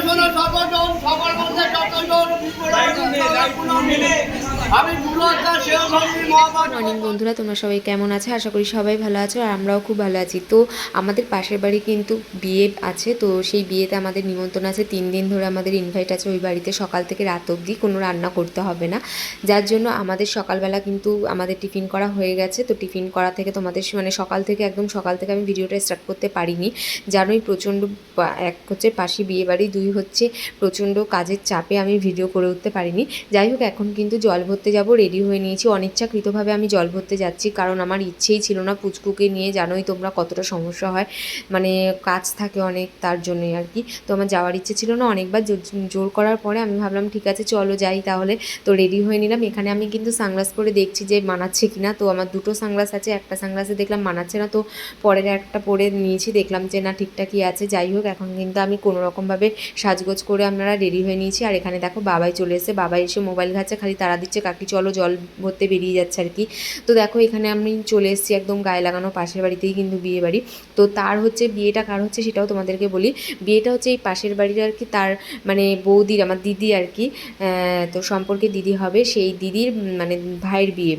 শোনো সর্বজন সবার মধ্যে যতজন মর্নিং বন্ধুরা, তোমরা সবাই কেমন আছো? আশা করি সবাই ভালো আছো আর আমরাও খুব ভালো আছি। তো আমাদের পাশের বাড়ি কিন্তু বিয়ে আছে, তো সেই বিয়েতে আমাদের নিমন্ত্রণ আছে। তিন দিন ধরে আমাদের ইনভাইট আছে ওই বাড়িতে। সকাল থেকে রাত অবধি কোনো রান্না করতে হবে না। যার জন্য আমাদের সকালবেলা কিন্তু আমাদের টিফিন করা হয়ে গেছে। তো টিফিন করা থেকে তোমাদের মানে সকাল থেকে একদম সকাল থেকে আমি ভিডিওটা স্টার্ট করতে পারিনি। জানোই প্রচণ্ড এক হচ্ছে পাশে বিয়ে বাড়ি, দুই হচ্ছে প্রচণ্ড কাজের চাপে আমি ভিডিও করে উঠতে পারিনি। যাই হোক, এখন কিন্তু জল ভরতে যাব রেডি হয়ে নিয়েছি। অনিচ্ছাকৃতভাবে আমি জল ভরতে যাচ্ছি, কারণ আমার ইচ্ছেই ছিল না পুচকুকে নিয়ে, জানোই তোমরা কতটা সমস্যা হয়। মানে কাজ থাকে অনেক, তার জন্যই আর কি। তো আমার যাওয়ার ইচ্ছে ছিল না, অনেকবার জোর- করার পরে আমি ভাবলাম, ঠিক আছে, চলো যাই তাহলে। তো রেডি হয়ে নিলাম। এখানে আমি কিন্তু সানগ্লাস পরে দেখছি যে মানাচ্ছে কিনা। তো আমার দুটো সানগ্লাস আছে, একটা সানগ্লাসে দেখলাম মানাচ্ছে না, তো পরের একটা পরে নিয়েছি, দেখলাম যে না, ঠিকঠাকই আছে। যাই হোক, এখন কিন্তু আমি কোনো রকমভাবে সাজগোজ করে আপনারা রেডি হয়ে নিয়েছি। আর এখানে দেখো, বাবাই চলে এসে বাবাই এসে মোবাইল ঘাটছে খালি তারা দিচ্ছে কাকি, চলো জল ভরতে বেরিয়ে যাচ্ছে আর কি। তো দেখো, এখানে আমি চলে এসেছি একদম গায়ে লাগানো পাশের বাড়িতেই কিন্তু বিয়ে বাড়ি। তো তার হচ্ছে, বিয়েটা কার হচ্ছে সেটাও তোমাদেরকে বলি। বিয়েটা হচ্ছে এই পাশের বাড়ির আর কি, তার মানে বৌদির, আমার দিদি আর কি। তো সম্পর্কে দিদি হবে, সেই দিদির মানে ভাইয়ের বিয়ে।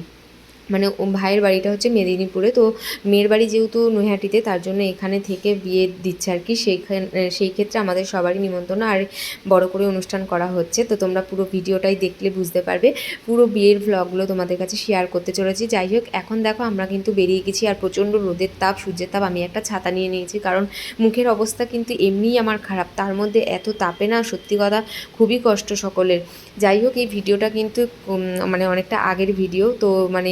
মানে ভাইয়ের বাড়িটা হচ্ছে মেদিনীপুরে। তো মেয়ের বাড়ি যেহেতু নৈহাটিতে, তার জন্য এখানে থেকে বিয়ে দিচ্ছে আর কি। সেইখান, সেই ক্ষেত্রে আমাদের সবারই নিমন্ত্রণ। আর বড় করে অনুষ্ঠান করা হচ্ছে। তো তোমরা পুরো ভিডিওটাই দেখলে বুঝতে পারবে। পুরো বিয়ের ভ্লগগুলো তোমাদের কাছে শেয়ার করতে চলেছি। যাই হোক, এখন দেখো আমরা কিন্তু বেরিয়ে গেছি আর প্রচণ্ড রোদের তাপ, সূর্যের তাপ। আমি একটা ছাতা নিয়ে নিয়েছি কারণ মুখের অবস্থা কিন্তু এমনিই আমার খারাপ। তার মধ্যে এত তাপে না, সত্যি কথা খুবই কষ্ট সকলের। যাই হোক, এই ভিডিওটা কিন্তু মানে অনেকটা আগের ভিডিও। তো মানে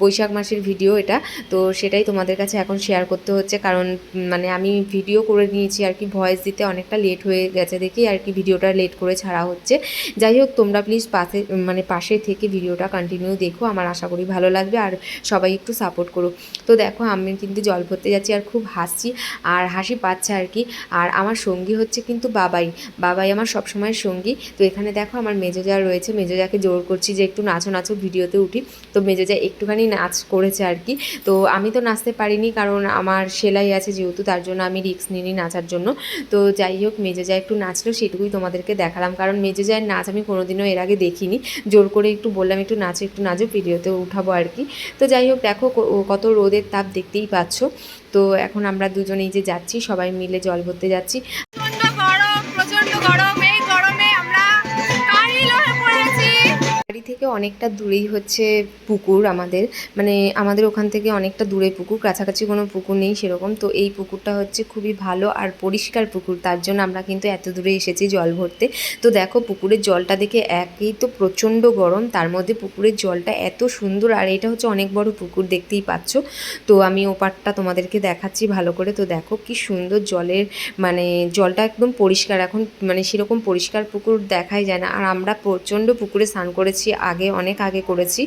বৈশাখ মাসের ভিডিও এটা। তো সেটাই তোমাদের কাছে এখন শেয়ার করতে হচ্ছে। কারণ মানে আমি ভিডিও করে নিয়েছি আর কি ভয়েস দিতে অনেকটা লেট হয়ে গেছে দেখি আর কি ভিডিওটা লেট করে ছাড়া হচ্ছে। যাই হোক, তোমরা প্লিজ পাশে মানে পাশে থেকে ভিডিওটা কন্টিনিউ দেখো। আমার আশা করি ভালো লাগবে আর সবাই একটু সাপোর্ট করো। তো দেখো, আমি কিন্তু জল ভরতে যাচ্ছি আর খুব হাসছি আর হাসি পাচ্ছে আর কি। আর আমার সঙ্গী হচ্ছে কিন্তু বাবাই। বাবাই আমার সবসময়ের সঙ্গী। তো এখানে দেখো, আমার মেজোজা রয়েছে মেজোজাকে জোর করছি যে একটু নাচো নাচো ভিডিওতে উঠি। তো মেজোজা একটুখানি নাচ করেছে আর কি। তো আমি তো নাচতে পারিনি কারণ আমার সেলাই আছে যেহেতু, তার জন্য আমি রিস্ক নিইনি নাচার জন্য। তো যাই হোক মেজোজা একটু নাচলো, সেটুকুই তোমাদেরকে দেখালাম। কারণ মেজোজায়ের নাচ আমি কোনোদিনও এর আগে দেখিনি। জোর করে একটু বললাম, একটু নাচো একটু নাচো, ভিডিওতে উঠাবো আর কি। তো যাই হোক, দেখো কত রোদের তাপ দেখতেই পাচ্ছ। তো এখন আমরা দুজনেই যে যাচ্ছি, সবাই মিলে জল ভরতে যাচ্ছি। অনেকটা দূরেই হচ্ছে পুকুর আমাদের। মানে আমাদের ওখান থেকে অনেকটা দূরে পুকুর, কাছাকাছি কোনো পুকুর নেই সেরকম। তো এই পুকুরটা হচ্ছে খুবই ভালো আর পরিষ্কার পুকুর, তার জন্য আমরা কিন্তু এত দূরে এসেছি জল ভরতে। তো দেখো পুকুরের জলটা দেখে একই তো প্রচণ্ড গরম, তার মধ্যে পুকুরের জলটা এত সুন্দর আর এটা হচ্ছে অনেক বড় পুকুর, দেখতেই পাচ্ছ। তো আমি ওপারটা তোমাদেরকে দেখাচ্ছি ভালো করে। তো দেখো কি সুন্দর জলের মানে জলটা একদম পরিষ্কার, এখন মানে সেরকম পরিষ্কার পুকুর দেখাই যায় না। আর আমরা প্রচণ্ড পুকুরে স্নান করেছি আগে অনেক আগে করেছি।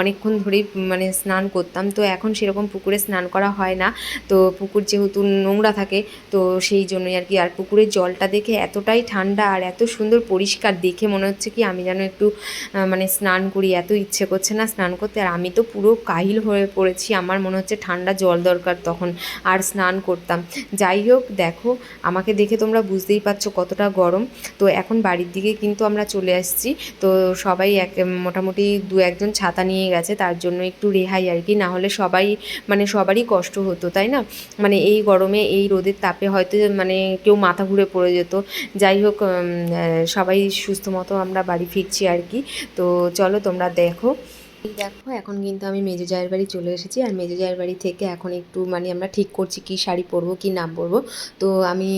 অনেকক্ষণ ধরেই মানে স্নান করতাম। তো এখন সেরকম পুকুরে স্নান করা হয় না। তো পুকুর যেহেতু নোংরা থাকে, তো সেই জন্যই আর কি। আর পুকুরের জলটা দেখে এতটাই ঠান্ডা আর এত সুন্দর পরিষ্কার দেখে মনে হচ্ছে কি, আমি যেন একটু মানে স্নান করি। এত ইচ্ছে করছে না স্নান করতে। আর আমি তো পুরো কাহিল হয়ে পড়েছি। আমার মনে হচ্ছে ঠান্ডা জল দরকার তখন। আর স্নান করতাম। যাই হোক, দেখো, আমাকে দেখে তোমরা বুঝতেই পারছ কতটা গরম। তো এখন বাড়ির দিকে কিন্তু আমরা চলে আসছি। তো সবাই এক মোটামুটি দু একজন ছাতা নিয়ে গেছে, তার জন্য একটু রেহাই আর কি। না হলে সবাই মানে সবারই কষ্ট হতো, তাই না? মানে এই গরমে, এই রোদের তাপে হয়তো মানে কেউ মাথা ঘুরে পড়ে যেত। যাই হোক সবাই সুস্থ মতো আমরা বাড়ি ফিরছি আর কি। তো চলো তোমরা দেখো। এই দেখো, এখন কিন্তু আমি মেজো জায়ের বাড়ি চলে এসেছি। আর মেজো জায়ের বাড়ি থেকে এখন একটু মানে আমরা ঠিক করছি কি শাড়ি পরবো, কি না পরবো। তো আমি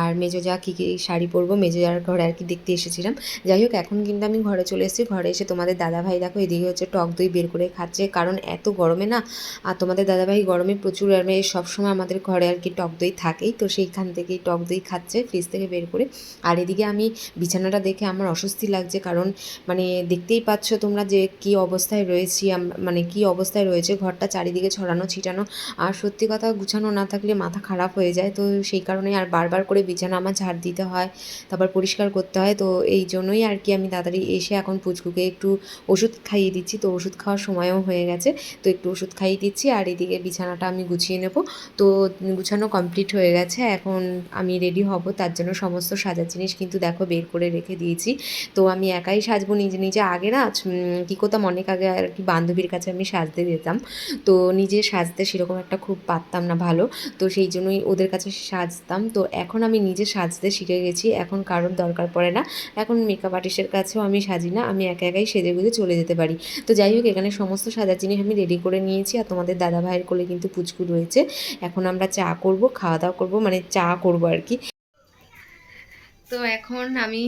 আর মেজো যা কী কী শাড়ি পরবো, মেজো জার ঘরে আর কি দেখতে এসেছিলাম। যাই হোক, এখন কিন্তু আমি ঘরে চলে এসেছি। ঘরে এসে তোমাদের দাদাভাই দেখো, এদিকে হচ্ছে টক দই বের করে খাচ্ছে। কারণ এত গরমে না, আর তোমাদের দাদাভাই গরমে প্রচুর, আর সবসময় আমাদের ঘরে আর কি টক দই থাকেই। তো সেইখান থেকেই টক দই খাচ্ছে, ফ্রিজ থেকে বের করে। আর এদিকে আমি বিছানাটা দেখে আমার অস্বস্তি লাগছে। কারণ মানে দেখতেই পাচ্ছ তোমরা যে কি অবস্থায় রয়েছি মানে কি অবস্থায় রয়েছে, ঘরটা চারিদিকে ছড়ানো, ছিটানো, আর সত্যি কথা গুছানো না থাকলে মাথা খারাপ হয়ে যায়। তো সেই কারণে আর বারবার করে বিছানা আমার ঝাড় দিতে হয়, তারপর পরিষ্কার করতে হয়। তো এই জন্যই আর কি আমি তাড়াতাড়ি এসে এখন পুচকুকে একটু ওষুধ খাইয়ে দিচ্ছি। তো ওষুধ খাওয়ার সময়ও হয়ে গেছে, তো একটু ওষুধ খাইয়ে দিচ্ছি, আর এদিকে বিছানাটা আমি গুছিয়ে নেব। তো গুছানো কমপ্লিট হয়ে গেছে, এখন আমি রেডি হব, তার জন্য সমস্ত সাজার জিনিস কিন্তু দেখো বের করে রেখে দিয়েছি। তো আমি একাই সাজবো নিজে নিজে আগে না কী করতাম অনেক আগে আর কি বান্ধবীর কাছে আমি সাজতে যেতাম। তো নিজে সাজতে সেরকম একটা খুব পারতাম না ভালো। তো সেই জন্যই ওদের কাছে সাজতাম। তো এখন আমি নিজে সাজতে শিখে গেছি। এখন কারোর দরকার পড়ে না। এখন মেকআপ আর্টিস্টের কাছেও আমি সাজি না। আমি একা একাই সেজে গুজে চলে যেতে পারি। তো যাই হোক, এখানে সমস্ত সাজার জিনিস আমি রেডি করে নিয়েছি আর তোমাদের দাদা ভাইয়ের কোলে কিন্তু পুচকু রয়েছে। এখন আমরা চা করব, খাওয়া দাওয়া করব মানে চা করব আর কি। তো এখন আমি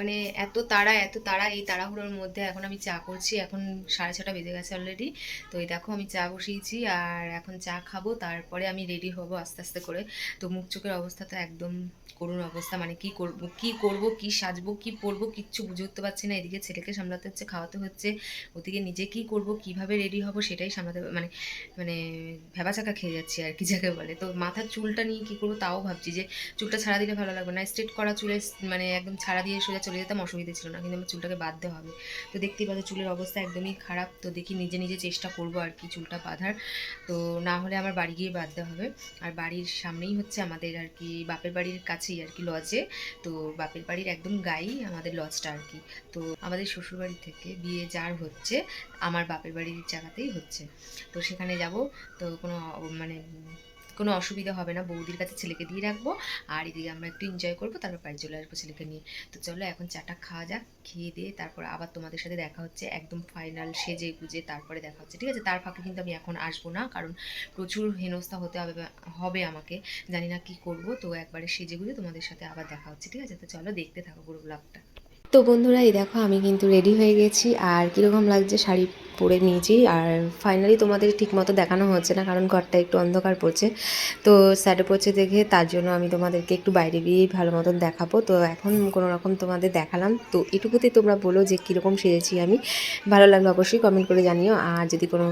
মানে এত তাড়া এত তাড়া এই তাড়াহুড়োর মধ্যে এখন আমি চা করছি। এখন সাড়ে ছটা বেজে গেছে অলরেডি তো এই দেখো আমি চা বসিয়েছি আর এখন চা খাব। তারপরে আমি রেডি হব আস্তে আস্তে করে। তো মুখ চোখের অবস্থা তো একদম করুণ অবস্থা। মানে কি করব কি করব, কি সাজবো, কি পরবো কিচ্ছু বুঝে উঠতে পারছি না। এদিকে ছেলেকে সামলাতে হচ্ছে, খাওয়াতে হচ্ছে। ওদিকে নিজে কি করব, কীভাবে রেডি হব সেটাই সামলাতে মানে মানে ভেবাচাকা খেয়ে যাচ্ছি আর কি যাকে বলে। তো মাথার চুলটা নিয়ে কি করব তাও ভাবছি যে, চুলটা ছাড়া দিলে ভালো লাগবে না। স্ট্রেট করা চুলে মানে একদম ছাড়া দিয়ে সোজা চলে যেতাম, অসুবিধা ছিল না, কিন্তু আমার চুলটাকে বাঁধতে হবে। তো দেখতেই পাচ্ছ চুলের অবস্থা একদমই খারাপ, তো দেখি নিজে নিজে চেষ্টা করব আর কি চুলটা বাঁধার। তো না হলে আমার বাড়ি গিয়ে বাঁধতে হবে। আর বাড়ির সামনেই হচ্ছে আমাদের আর কি বাপের বাড়ির কাছেই আর কি লজে তো বাপের বাড়ির একদম গায়েই আমাদের লজটা আর কি। তো আমাদের শ্বশুরবাড়ি থেকে বিয়ে যার হচ্ছে, আমার বাপের বাড়ির জায়গাতেই হচ্ছে। তো সেখানে যাব, তো কোনো মানে কোনো অসুবিধা হবে না। বৌদির কাছে ছেলেকে দিয়ে রাখব আর এদিকে আমরা একটু এনজয় করব, তারপর বাড়ি চলে আসব ছেলেকে নিয়ে। তো চলো এখন চাটা খাওয়া যাক, খেয়ে দিয়ে তারপর আবার তোমাদের সাথে দেখা হচ্ছে একদম ফাইনাল সেজে গুজে, তারপরে দেখা হচ্ছে। ঠিক আছে? তার ফাঁকে কিন্তু আমি এখন আসব না, কারণ প্রচুর হেনস্থা হতে হবে হবে আমাকে। জানি না কি করব, তো একবারে সেজে গুজে তোমাদের সাথে আবার দেখা হচ্ছে। ঠিক আছে? তো চলো দেখতে থাকো পুরো ব্লগটা তো বন্ধুরা, এই দেখো আমি কিন্তু রেডি হয়ে গেছি। আর কীরকম লাগছে শাড়ি পরে নিয়েছি আর ফাইনালি তোমাদের ঠিক মতো দেখানো হচ্ছে না, কারণ ঘরটা একটু অন্ধকার পড়ছে। তো স্যাডে পড়ছে দেখে তার জন্য আমি তোমাদেরকে একটু বাইরে গিয়েই ভালো মতন দেখাবো। তো এখন কোনো রকম তোমাদের দেখালাম। তো এটুকুতে তোমরা বলো যে কীরকম সেজেছি আমি। ভালো লাগল অবশ্যই কমেন্ট করে জানিও। আর যদি কোনো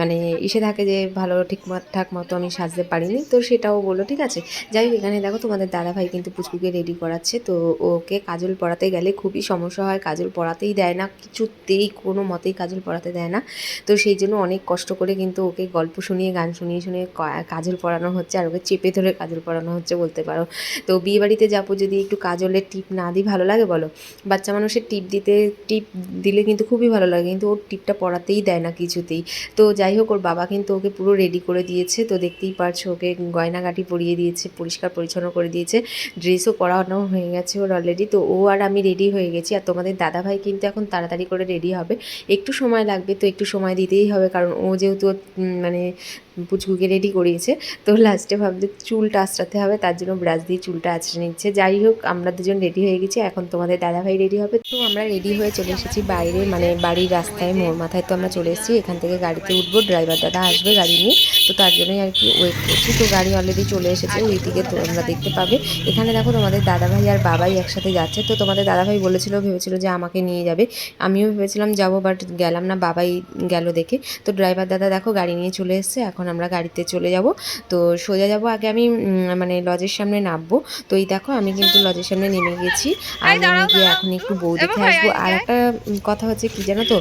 মানে ইসে থাকে যে ভালো ঠিক ঠাক মতো আমি সাজতে পারিনি, তো সেটাও বলো, ঠিক আছে? যাই হোক, এখানে দেখো তোমাদের দাদাভাই কিন্তু পুচকুকে রেডি করাচ্ছে। তো ওকে কাজল পড়াতে গেলে খুবই সমস্যা হয়। কাজল পড়াতেই দেয় না, কিছুতেই কোনো মতেই কাজল পরাতে দেয় না। তো সেই জন্য অনেক কষ্ট করে কিন্তু ওকে গল্প শুনিয়ে, গান শুনিয়ে শুনিয়ে কাজল পড়ানো হচ্ছে আর ওকে চেপে ধরে কাজল পড়ানো হচ্ছে বলতে পারো। তো বিয়ে বাড়িতে যাব যদি একটু কাজলের টিপ না দিই ভালো লাগে বলো? বাচ্চা মানুষের টিপ দিতে, টিপ দিলে কিন্তু খুবই ভালো লাগে কিন্তু ওর টিপটা পড়াতেই দেয় না কিছুতেই। তো যাই হোক ওর বাবা কিন্তু ওকে পুরো রেডি করে দিয়েছে। তো দেখতেই পারছ ওকে গয়নাগাটি পরিয়ে দিয়েছে, পরিষ্কার পরিচ্ছন্ন করে দিয়েছে। ড্রেসও পরানো হয়ে গেছে ওর অলরেডি তো ও আর আমি রেডি হয়ে গেছি। আর তোমাদের দাদাভাই কিন্তু এখন তাড়াতাড়ি করে রেডি হবে। একটু সময় লাগবে, তো একটু সময় দিতেই হবে, কারণ ও যেহেতু মানে পুচকুকে রেডি করিয়েছে, তো লাস্টে ভাবলে চুলটা আঁচড়াতে হবে, তার জন্য ব্রাশ দিয়ে চুলটা আঁচড়ে নিচ্ছে। যাই হোক, আমরা দুজন রেডি হয়ে গেছি, এখন তোমাদের দাদাভাই রেডি হবে। তো আমরা রেডি হয়ে চলে এসেছি বাইরে মানে বাড়ির রাস্তায় মোর মাথায় তো আমরা চলে এসেছি, এখান থেকে গাড়িতে উঠবো ড্রাইভার দাদা আসবে গাড়ি নিয়ে। তো তার জন্যই আর কি ওয়েট করছি। তো গাড়ি অলরেডি চলে এসেছে ওই দিকে তোমরা দেখতে পাবে। এখানে দেখো তোমাদের দাদাভাই আর বাবাই একসাথে যাচ্ছে। তো তোমাদের দাদাভাই বলেছিল ভেবেছিল যে আমাকে নিয়ে যাবে। আমিও ভেবেছিলাম যাব বাট গেলাম না বাবাই গেল দেখে। তো ড্রাইভার দাদা দেখো গাড়ি নিয়ে চলে এসেছে এখন আমরা গাড়িতে চলে যাব। তো সোজা যাব আগে আমি মানে লজের সামনে নামবো। তো এই দেখো আমি কিন্তু লজের সামনে নেমে গেছি। আর নেমে গিয়ে এখন একটু বউ দেখে আসব। আর একটা কথা হচ্ছে কি জানো তো?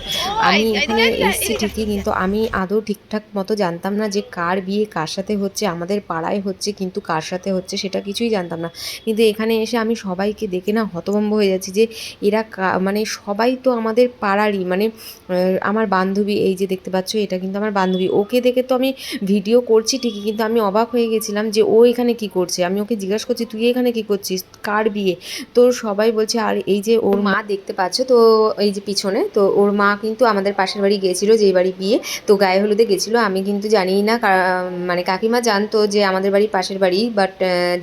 আমি এখানে এসেছি ঠিকই কিন্তু আমি আদৌ ঠিকঠাক মতো জানতাম না যে কার বিয়ে, কার সাথে হচ্ছে, আমাদের পাড়ায় হচ্ছে, কিন্তু কার সাথে হচ্ছে সেটা কিছুই জানতাম না। কিন্তু এখানে এসে আমি সবাইকে দেখে না হতভম্ব হয়ে যাচ্ছি যে এরা মানে সবাই তো আমাদের পাড়ারই মানে আমার বান্ধবী, এই যে দেখতে পাচ্ছ, এটা কিন্তু আমার বান্ধবী। ওকে দেখে তো আমি ভিডিও করছি ঠিকই, কিন্তু আমি অবাক হয়ে গেছিলাম যে ও এখানে কি করছে। আমি ওকে জিজ্ঞাসা করছি, তুই এখানে কি করছিস? কার বিয়ে? তো সবাই বলছে, আর এই যে ওর মা দেখতে পাচ্ছ, তো এই যে পিছনে, তো ওর মা কিন্তু আমাদের পাশের বাড়ি গিয়েছিল যেই বাড়ি বিয়ে, তো গায়ে হলুদে গেছিল। আমি কিন্তু জানি না মানে কাকিমা জানতো যে আমাদের বাড়ি পাশের বাড়ি বাট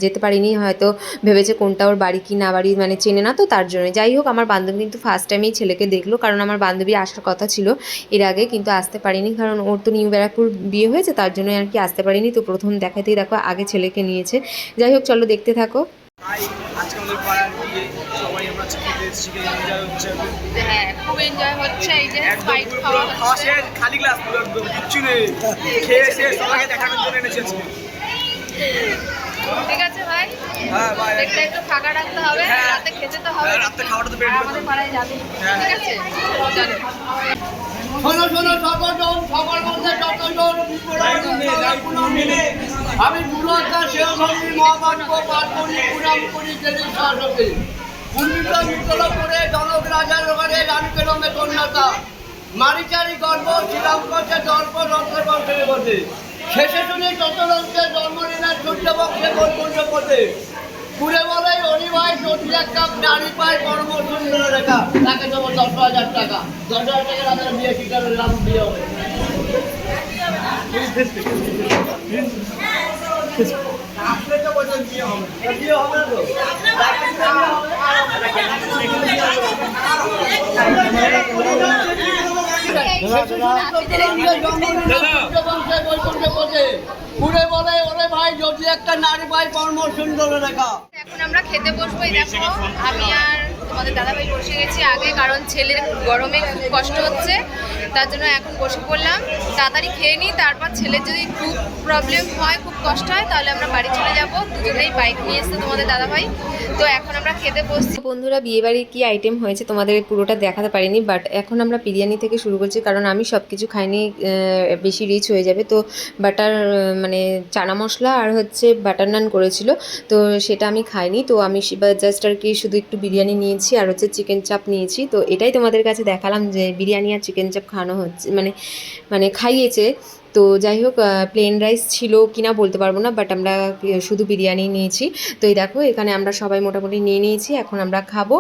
যেতে পারিনি, হয়তো ভেবেছে কোনটা ওর বাড়ি কি না বাড়ি মানে চেনে না, তো তার জন্য। যাই হোক, আমার বান্ধবী কিন্তু ফার্স্ট টাইমেই ছেলেকে দেখল, কারণ আমার বান্ধবী আসার কথা ছিল এর আগে, কিন্তু আসতে পারিনি, কারণ ওর তো নিউ ব্যারাকপুর বিয়ে হয়েছে, তার জন্য আর কি আসতে পারিনি, তো প্রথম দেখাতেই দেখো, আগে ছেলেকে নিয়েছে। যাই হোক, চলো দেখতে থাকো। আজকে আমাদের পাড়ার বিয়ে সবাই আমরা খেতে এসেছি এনজয় হচ্ছে। হ্যাঁ খুব এনজয় হচ্ছে এই যে স্পাইট খাওয়া খাওয়া শেষ খালি গ্লাস পুরো একদম কিচ্ছু নেই। খেয়ে শেষ সবাইকে দেখানোর জন্য এনেছি ঠিক আছে ভাই হ্যাঁ ভাই পেটটা একটু ফাঁকা রাখতে হবে হ্যাঁ। রাতে খেতে তো হবে হ্যাঁ, রাতে খাওয়াটা তো পেট আমাদের পাড়ায় যাবে। ঠিক আছে? চলো। শোনো শোনো সর্বজন সবার মধ্যে যতজন আমি গুরুত্বা শিবভঙ্গি মহাবাক্য পাঠ করি পুরাম করি দেবী শাসকে উন্নীত মিত্র করে জনক রাজার ঘরে রানীকে রঙে কন্যাতা। মারিচারি গর্ব শ্রীরাম করছে দর্প রন্ধ্রে বংশে বসে। শেষে শুনি নিলেন সূর্য বংশে বৈকুণ্ঠ পথে। ঘুরে বলে অনিভাই চটি একটা নারী পায় কর্ম সুন্দর রেখা। তাকে দেবো দশ হাজার টাকা। দশ হাজার টাকা রাতের বিয়ে কি করে? রাম বিয়ে হবে। ঘুরে বলে ওরে ভাই যদি একটা নারী ভাই কর্ম সুন্দর রেখা এখন আমরা খেতে বসবো, এই দেখো। আমি আর তোমাদের দাদাভাই বসে গেছি আগে, কারণ ছেলের গরমে খুব কষ্ট হচ্ছে, তার জন্য এখন বসে পড়লাম। তাড়াতাড়ি খেয়ে নিই, তারপর ছেলের যদি খুব প্রবলেম হয়, খুব কষ্ট হয়, তাহলে আমরা বাড়ি চলে যাব। দুজনেই বাইক নিয়ে এসছে তোমাদের দাদাভাই। তো এখন আমরা খেতে বসছি। বন্ধুরা, বিয়েবাড়ির কী আইটেম হয়েছে তোমাদের পুরোটা দেখাতে পারিনি বাট এখন আমরা বিরিয়ানি থেকে শুরু করছি, কারণ আমি সব কিছু খাইনি বেশি রিচ হয়ে যাবে। তো বাটার মানে চানা মশলা আর হচ্ছে বাটার নান করেছিল, তো সেটা আমি খাইনি। তো আমি জাস্ট আর কি শুধু একটু বিরিয়ানি নিয়েছি আর হচ্ছে চিকেন চাপ নিয়েছি। তো এটাই তোমাদের কাছে দেখালাম যে বিরিয়ানি আর চিকেন চাপ খাওয়ানো হচ্ছে মানে মানে খাইয়েছে। তো যাই হোক প্লেন রাইস ছিল কিনা বলতে পারব না বাট আমরা শুধু বিরিয়ানি নিয়েছি। তো এই দেখো, এখানে আমরা সবাই মোটামুটি নিয়ে নিয়েছি, এখন আমরা খাব।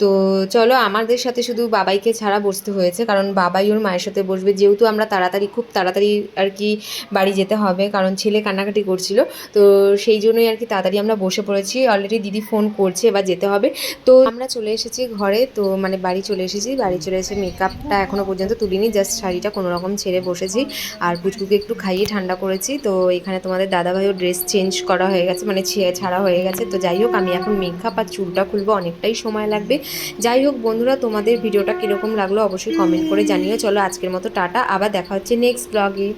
তো চলো, আমাদের সাথে শুধু বাবাইকে ছাড়া বসতে হয়েছে, কারণ বাবাই ওর মায়ের সাথে বসবে। যেহেতু আমরা তাড়াতাড়ি, খুব তাড়াতাড়ি আর কি বাড়ি যেতে হবে, কারণ ছেলে কান্নাকাটি করছিল। তো সেই জন্যই আর কি তাড়াতাড়ি আমরা বসে পড়েছি। অলরেডি দিদি ফোন করছে, এবার যেতে হবে। তো আমরা চলে এসেছি ঘরে, তো মানে বাড়ি চলে এসেছি। বাড়ি চলে এসে মেকআপটা এখনও পর্যন্ত তুলিনি জাস্ট শাড়িটা কোনো রকম ছেড়ে বসেছি। আর পুচকুকে একটু খাইয়ে ঠান্ডা করেছি। তো এখানে তোমাদের দাদাভাইও ড্রেস চেঞ্জ করা হয়ে গেছে মানে ছাড়া হয়ে গেছে। তো যাই হোক, আমি এখন মেকআপ আর চুলটা খুলবো, অনেকটাই সময় লাগবে। যাই হোক, বন্ধুরা, তোমাদের ভিডিওটা কীরকম লাগল অবশ্যই কমেন্ট করে জানিও। চলো আজকের মতো টাটা, আবার দেখা হচ্ছে নেক্সট ব্লগে